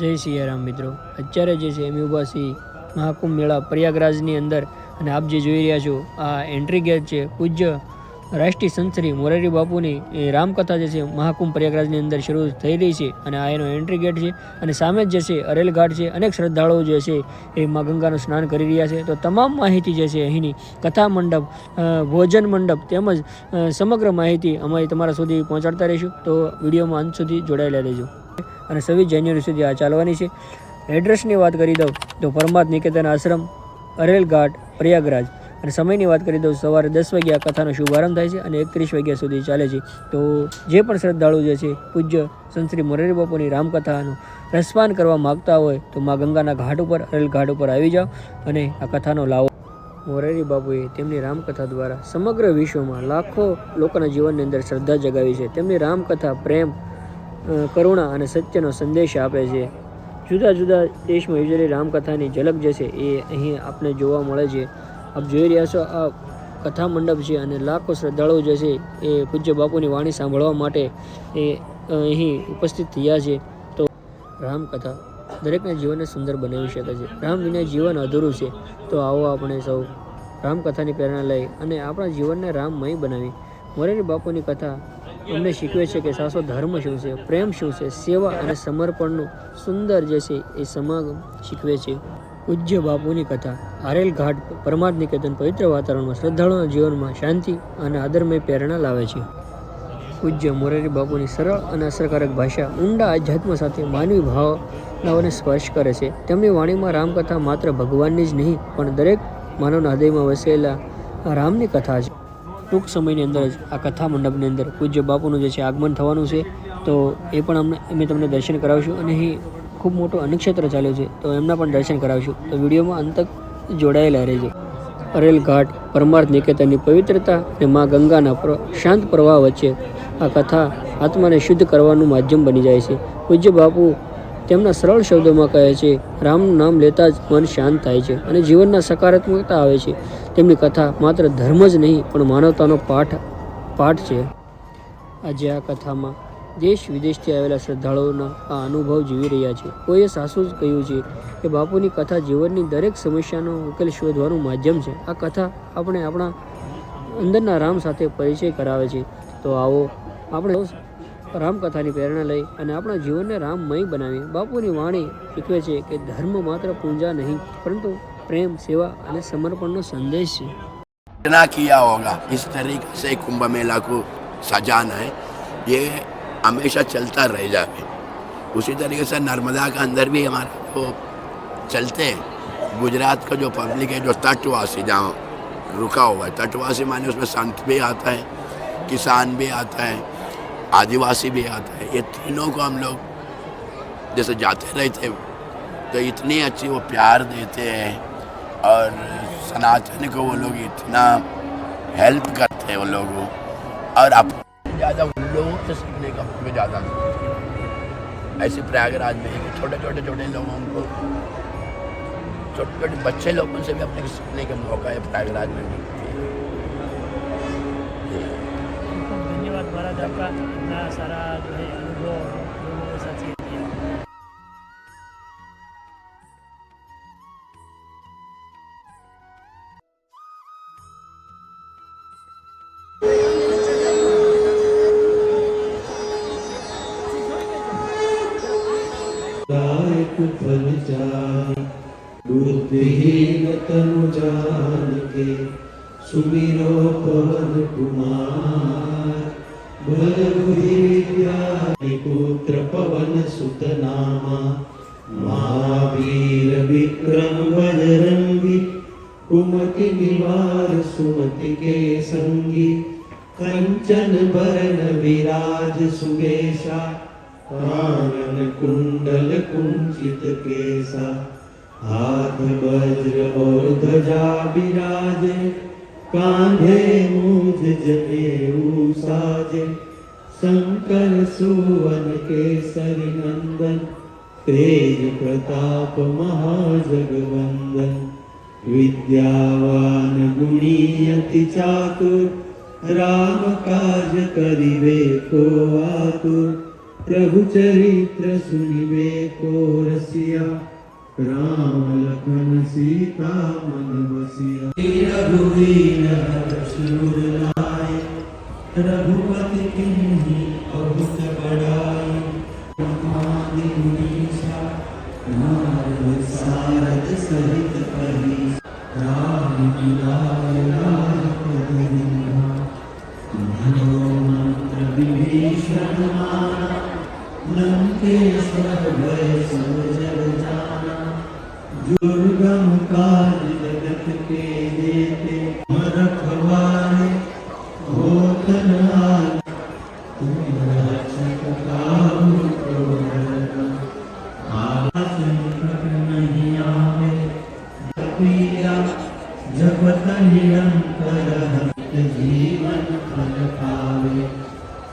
જય સિયારામ મિત્રો. અત્યારે જે છે એમ ઊભા છીએ મહાકુંભ મેળા પ્રયાગરાજની અંદર અને આપ જે જોઈ રહ્યા છો, આ એન્ટ્રી ગેટ છે પૂજ્ય રાષ્ટ્રીય સંત શ્રી મોરારી બાપુની રામકથા જે છે મહાકુંભ પ્રયાગરાજની અંદર શરૂ થઈ રહી છે અને આ એનો એન્ટ્રી ગેટ છે અને સામે જ જે છે અરેલ ઘાટ છે, અનેક શ્રદ્ધાળુઓ જે છે એ મા ગંગાનું સ્નાન કરી રહ્યા છે. તો તમામ માહિતી જે છે અહીંની કથા મંડપ ભોજન મંડપ તેમજ સમગ્ર માહિતી અમારી તમારા સુધી પહોંચાડતા રહીશું. તો વિડીયોમાં અંત સુધી જોડાયેલા રહેજો. અને છવ્વીસ જાન્યુઆરી સુધી આ ચાલવાની છે. એડ્રેસની વાત કરી દઉં તો પરમાર્થ નિકેતન આશ્રમ અરેલ ઘાટ પ્રયાગરાજ. અને સમયની વાત કરી દઉં સવારે દસ વાગ્યા કથાનો શુભારંભ થાય છે અને એકત્રીસ વાગ્યા સુધી ચાલે છે. તો જે પણ શ્રદ્ધાળુ જે છે, પૂજ્ય સંત શ્રી મોરારી બાપુની રામકથાનું રસપાન કરવા માગતા હોય તો મા ગંગાના ઘાટ ઉપર અરેલ ઘાટ ઉપર આવી જાઓ અને આ કથાનો લાવો. મોરારી બાપુએ તેમની રામકથા દ્વારા સમગ્ર વિશ્વમાં લાખો લોકોના જીવનની અંદર શ્રદ્ધા જગાવી છે. તેમની રામકથા પ્રેમ કરુણા અને સત્યનો સંદેશ આપે છે. જુદા જુદા દેશમાં યોજેલી રામકથાની ઝલક જે છે એ અહીં આપને જોવા મળે છે. આપ જોઈ રહ્યા છો, આ કથા મંડપ છે અને લાખો શ્રદ્ધાળુઓ જે છે એ પૂજ્ય બાપુની વાણી સાંભળવા માટે એ અહીં ઉપસ્થિત થયા છે. તો રામકથા દરેકના જીવનને સુંદર બનાવી શકે છે. રામ વિના જીવન અધૂરું છે. તો આવો આપણે સૌ રામકથાની પ્રેરણા લઈ અને આપણા જીવનને રામમય બનાવી. મોરારી બાપુની કથા અમને શીખવે છે કે સાસો ધર્મ શું છે, પ્રેમ શું છે, સેવા અને સમર્પણનું સુંદર જે છે એ સમાગમ શીખવે છે. પૂજ્ય બાપુની કથા, આરેલ ઘાટ, પરમાર્થ નિકેતન, પવિત્ર વાતાવરણમાં શ્રદ્ધાળુના જીવનમાં શાંતિ અને આદરમય પ્રેરણા લાવે છે. પૂજ્ય મોરારી બાપુની સરળ અને અસરકારક ભાષા ઊંડા આધ્યાત્મ સાથે માનવી ભાવનાઓને સ્પર્શ કરે છે. તેમની વાણીમાં રામકથા માત્ર ભગવાનની જ નહીં, પણ દરેક માનવના હૃદયમાં વસેલા રામની કથા છે. ટૂંક સમયની અંદર જ આ કથા મંડપની અંદર પૂજ્ય બાપુનું જે છે આગમન થવાનું છે, તો એ પણ અમને, અમે તમને દર્શન કરાવશું અને અહીં ખૂબ મોટો અન્નક્ષેત્ર ચાલ્યો છે, તો એમના પણ દર્શન કરાવશું. તો વિડીયોમાં અંત તક જોડાયેલા રહેજો. અરેલ ઘાટ, પરમાર્થ નિકેતનની પવિત્રતા અને મા ગંગાના શાંત પ્રવાહ વચ્ચે આ કથા આત્માને શુદ્ધ કરવાનું માધ્યમ બની જાય છે. પૂજ્ય બાપુ તેમના સરળ શબ્દોમાં કહે છે, રામનું નામ લેતા જ મન શાંત થાય છે અને જીવનના સકારાત્મકતા આવે છે. તેમની કથા માત્ર ધર્મ જ નહીં, પણ માનવતાનો પાઠ પાઠ છે. આજે આ કથામાં દેશ વિદેશથી આવેલા શ્રદ્ધાળુઓના આ અનુભવ જીવી રહ્યા છે. કોઈએ સાસુ જ કહ્યું છે કે, બાપુની કથા જીવનની દરેક સમસ્યાનો ઉકેલ શોધવાનું માધ્યમ છે. આ કથા આપણે આપણા અંદરના રામ સાથે પરિચય કરાવે છે. તો આવો આપણે રામકથાની પ્રેરણા લઈ અને આપણા જીવનને રામમય બનાવીએ. બાપુની વાણી શીખવે છે કે, ધર્મ માત્ર પૂંજા નહીં, પરંતુ પ્રેમ સેવા અને સમર્પણનો સંદેશ છે इतना किया होगा इस तरीके से कुंभ मेला को सजाना है ये हमेशा चलता रह जाए उसी तरीके से नर्मदा के अंदर भी हमारे को चलते हैं गुजरात का जो पब्लिक है जो तटवासी जहाँ रुका हुआ है तटवासी माने उसमें संत भी आता है किसान भी आता है आदिवासी भी आता है ये तीनों को हम लोग जैसे जाते रहते तो इतनी अच्छी वो प्यार देते हैं और सनातन को वो लोग इतना हेल्प करते हैं वो लोग। और अब ज़्यादा उन लोगों से सीखने का हमें ज़्यादा ऐसे प्रयागराज में छोटे छोटे छोटे लोगों को, छोटे छोटे बच्चे लोगों से भी अपने सीखने का मौका है प्रयागराज में। खूब धन्यवाद महाराज, आपका इतना सारा जो है अनुभव। फल जाय बुद्धिहीन तनु जान के सुमिरो पवन कुमार बल बुद्धि विद्या पुत्र पवन सुत नामा महावीर विक्रम बजरंगी कुमति निवार सुमति के संगी कंचन बरन विराज सुबेशा કાનન કુંડલ કુંચિત કેસા હાથ વજ્ર ઓર ધજા બિરાજે કાંધે મૂજ જનેવું સાજે શંકર સુવન કેસર નંદન તેજ પ્રતાપ મહાજગવંદન વિદ્યાવાન ગુણી અતિ ચાતુર રામ કાજ કરિવે કો આતુર પ્રભુ ચરિત્ર સુનિવે કો રસિયા રામ લખન સીતા મન વસિયા રઘુવીર સુર લાય રઘુપતિ કિન્હી અભૂત બડાય બ્રહ્માદિ મુનીશા નારદ સારદ સહિત પરી રામ મિલાય રાજ પદિના મંત્ર વિભીષણ दुर्गम काज जगत के देते रखवारे होत न आए तुम रक्षक काहू को डरना आस निकट नहीं आवे पीरा जपत निरंतर हत जीवन फल पावे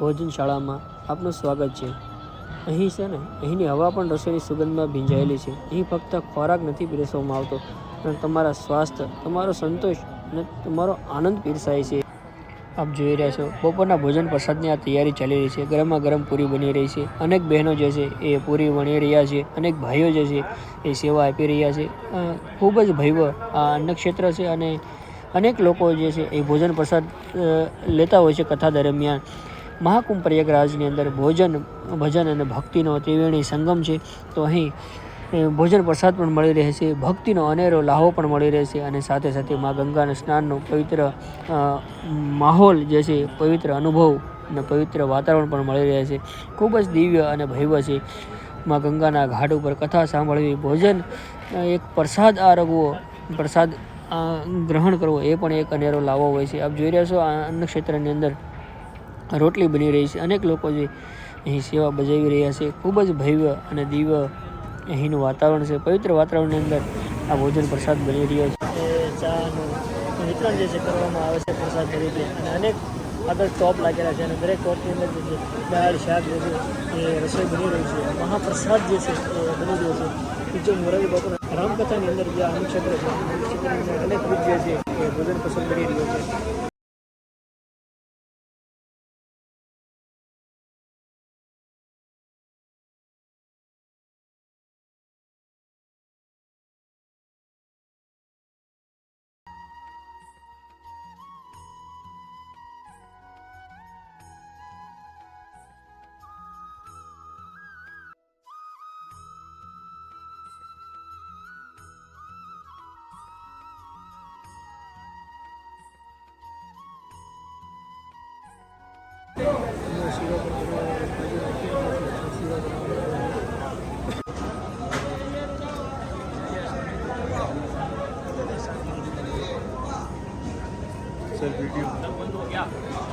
ભોજન શાળામાં આપનું સ્વાગત છે. અહીં છે ને, અહીંની હવા પણ રસોઈની સુગંધમાં ભીંજાયેલી છે. અહીં ફક્ત ખોરાક નથી પીરસવામાં આવતો, પણ તમારા સ્વાસ્થ્ય, તમારો સંતોષ અને તમારો આનંદ પીરસાય છે. આપ જોઈ રહ્યા છો. બપોરના ભોજન પ્રસાદની આ તૈયારી ચાલી રહી છે. ગરમા ગરમ પૂરી બની રહી છે. અનેક બહેનો જે છે એ પૂરી વણી રહ્યા છે. અનેક ભાઈઓ જે છે એ સેવા આપી રહ્યા છે. ખૂબ જ ભવ્ય આ અન્નક્ષેત્ર છે અને અનેક લોકો જે છે એ ભોજન પ્રસાદ લેતા હોય છે કથા દરમિયાન. મહાકુંભ પ્રયાગરાજની અંદર ભોજન, ભજન અને ભક્તિનો ત્રિવેણી સંગમ છે. તો અહીં ભોજન પ્રસાદ પણ મળી રહે છે, ભક્તિનો અનેરો લાહો પણ મળી રહે છે અને સાથે સાથે મા ગંગાના સ્નાનનો પવિત્ર માહોલ જે છે, પવિત્ર અનુભવ અને પવિત્ર વાતાવરણ પણ મળી રહે છે. ખૂબ જ દિવ્ય અને ભવ્ય છે. મા ગંગાના ઘાટ ઉપર કથા સાંભળવી, ભોજન એક પ્રસાદ આરગવો પ્રસાદ ગ્રહણ કરવો એ પણ એક અનેરો લાવો હોય છે. આપ જોઈ રહ્યા છો, આ ક્ષેત્રની અંદર રોટલી બની રહી છે. અનેક લોકો જે અહીં સેવા બજાવી રહ્યા છે. ખૂબ જ ભવ્ય અને દિવ્ય અહીંનું વાતાવરણ છે. પવિત્ર વાતાવરણની અંદર આ ભોજન પ્રસાદ બની રહ્યો છે. ચાનું વિતરણ જે છે કરવામાં આવે છે પ્રસાદ તરીકે. અને અનેક આગળ ટોપ લાગેલા છે. અને દરેક ટોપની અંદર જે છે દાળ, શાક જે છે એ રસોઈ બની રહી છે. મહાપ્રસાદ જે છે એ બની રહ્યો છે. બીજો મોરારી બાપુના રામકથાની અંદર જે અનુક્ષેત્ર છે અનુક્ષેત્રની અંદર અનેક રૂપ જે છે એ ભોજન પ્રસાદ બની રહ્યો છે. सर वीडियो सब बंद हो गया